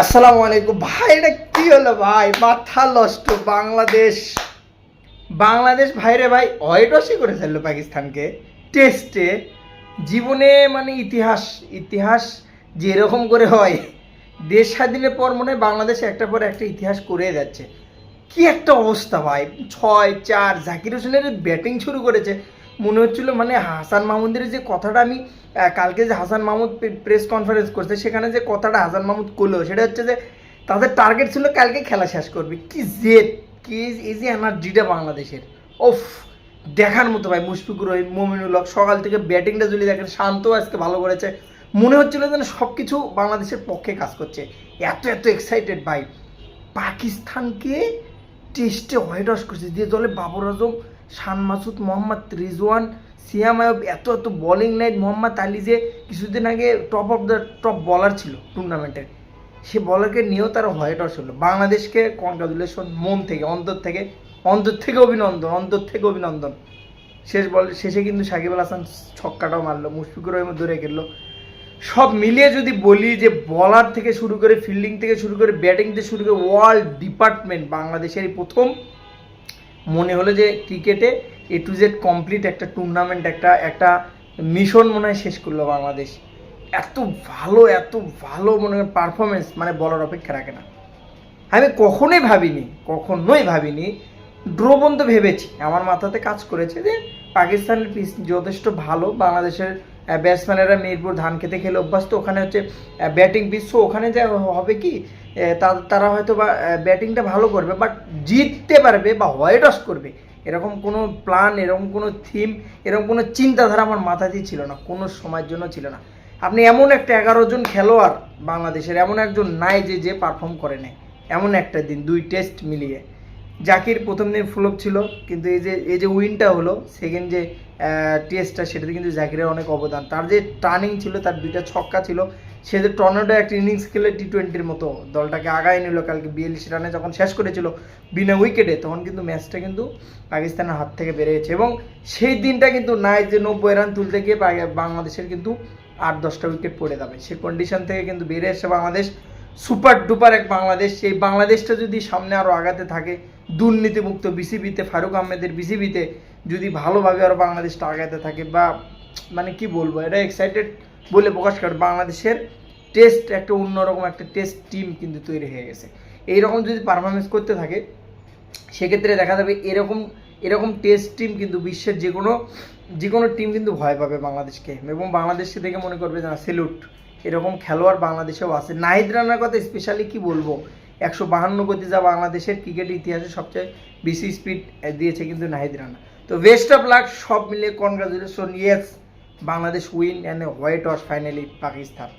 আসসালামু আলাইকুম। ভাই, এটা কি হলো ভাই? মাথা নষ্ট, বাংলাদেশ। বাংলাদেশ ভাইরে ভাই অয়টসই করে ফেলল পাকিস্তানকে। টেস্টে, জীবনে মানে ইতিহাস ইতিহাস যেরকম করে হয়, দেশ স্বাধীনের পর মনে হয় বাংলাদেশ একটা পর একটা ইতিহাস করে যাচ্ছে। কি একটা অবস্থা ভাই। ছয়, চার, জাকির হোসেনের ব্যাটিং শুরু করেছে। মনে হচ্ছিল মানে হাসান মাহমুদের যে কথাটা আমি কালকে যে হাসান মাহমুদ প্রেস কনফারেন্স করছে, সেখানে যে কথাটা হাসান মাহমুদ করল, সেটা হচ্ছে যে তাদের টার্গেট ছিল কালকে খেলা শেষ করবে। কি জেদ, কি এই যে এনার্জিটা বাংলাদেশের? ওফ দেখার মতো ভাই, মুশফিকুর রহিম, মমিনুল হক, সকাল থেকে ব্যাটিংটা যদি দেখেন, শান্ত, আজকে ভালো করেছে। মনে হচ্ছিল যেন সব কিছু বাংলাদেশের পক্ষে কাজ করছে। এত এত এক্সাইটেড ভাই। পাকিস্তানকে টেস্টে হোয়াইট ওয়াশ করছে, দিয়ে দলে বাবর আজম শান মাসুদ, মোহাম্মদ রিজওয়ান, সিয়াম আয়ব, এত এত বোলিং লাইন মোহাম্মদ আলী যে কিছুদিন আগে টপ অফ দ্য টপ বলার ছিল টুর্নামেন্টের সে বলারকে নিয়েও তারা হোয়াইট ওয়াশ হলো। বাংলাদেশকে কনগ্রাচুলেশন মন থেকে, অন্তর থেকে অন্তর থেকে অভিনন্দন, অন্তর থেকে অভিনন্দন। শেষ বল, শেষে কিন্তু সাকিব আল হাসান ছক্কাটাও মারলো, মুশফিকুর রহিম ধরে গেলো। সব মিলিয়ে যদি বলি যে বলার থেকে শুরু করে ফিল্ডিং থেকে শুরু করে ব্যাটিং থেকে শুরু করে ওয়ার্ল্ড ডিপার্টমেন্ট বাংলাদেশের প্রথম মনে হলো যে ক্রিকেটে এ টু জেড কমপ্লিট একটা টুর্নামেন্ট একটা একটা মিশন মনে হয় শেষ করল বাংলাদেশ। এত ভালো এত ভালো মনে হয় পারফরমেন্স মানে বলার অপেক্ষা রাখে না। আমি কখনোই ভাবিনি কখনোই ভাবিনি ড্র পর্যন্ত ভেবেছি। আমার মাথাতে কাজ করেছে যে পাকিস্তানের পিচ যথেষ্ট ভালো, বাংলাদেশের ব্যাটসম্যানেরা মিরপুর ধান খেতে খেলে অভ্যস্ত। ওখানে হচ্ছে ব্যাটিং বিশ্ব ওখানে যা হবে কি তারা হয়তো বা ব্যাটিংটা ভালো করবে বাট জিততে পারবে বা হোয়াইট করবে, এরকম কোনো প্ল্যান এরকম কোনো থিম এরকম কোনো চিন্তাধারা আমার মাথাতেই ছিল না, কোনো সময়ের জন্য ছিল না। আপনি এমন একটা এগারো জন খেলোয়াড় বাংলাদেশের, এমন একজন নাই যে যে পারফর্ম করে নেয় এমন একটা দিন, দুই টেস্ট মিলিয়ে। জাকির প্রথম দিন ফ্লপ ছিল, কিন্তু এই যে এই যে উইনটা হলো সেকেন্ড যে টেস্টটা সেটাতে কিন্তু জাকিরের অনেক অবদান। তার যে টার্নিং ছিল, তার দুইটা ছক্কা ছিল, সে যে টর্নেডো একটা ইনিংস খেলে টি টোয়েন্টির মতো, দলটাকে আগায় নিল কালকে বিয়াল্লিশ রানে যখন শেষ করেছিল বিনা উইকেটে তখন কিন্তু ম্যাচটা কিন্তু পাকিস্তানের হাত থেকে বেড়ে গেছে। এবং সেই দিনটা কিন্তু নাই যে নব্বই রান তুলতে গিয়ে বাংলাদেশের কিন্তু আট, দশটা উইকেট পড়ে যাবে। সেই কন্ডিশন থেকে কিন্তু বেড়ে এসে বাংলাদেশ। সুপার ডুপার এক বাংলাদেশ। সেই বাংলাদেশটা যদি সামনে আরও আগাতে থাকে দুর্নীতিমুক্ত বিসিবিতে, ফারুক আহমেদের বিসিবিতে যদি ভালোভাবে আরও বাংলাদেশটা আগাতে থাকে বা মানে কি বলব এটা এক্সাইটেড বলে প্রকাশ করে। বাংলাদেশের টেস্ট একটা অন্যরকম একটা টেস্ট টিম কিন্তু তৈরি হয়ে গেছে। এইরকম যদি পারফরমেন্স করতে থাকে, সেক্ষেত্রে দেখা যাবে এরকম এরকম টেস্ট টিম কিন্তু বিশ্বের যে কোনো যে কোনো টিম কিন্তু ভয় পাবে বাংলাদেশকে। এবং বাংলাদেশকে দেখে মনে করবে না সেলুট এরকম খেলোয়াড় বাংলাদেশেও আছে। নাহিদ রানার কথা স্পেশালি কি বলব? একশো বাহান্ন গতি যা বাংলাদেশের ক্রিকেট ইতিহাসে সবচেয়ে বেশি স্পিড দিয়েছে কিন্তু নাহিদ রানা। তো বেস্ট অফ লাক সব মিলিয়ে congratulation yes Bangladesh win and whitewash finally Pakistan.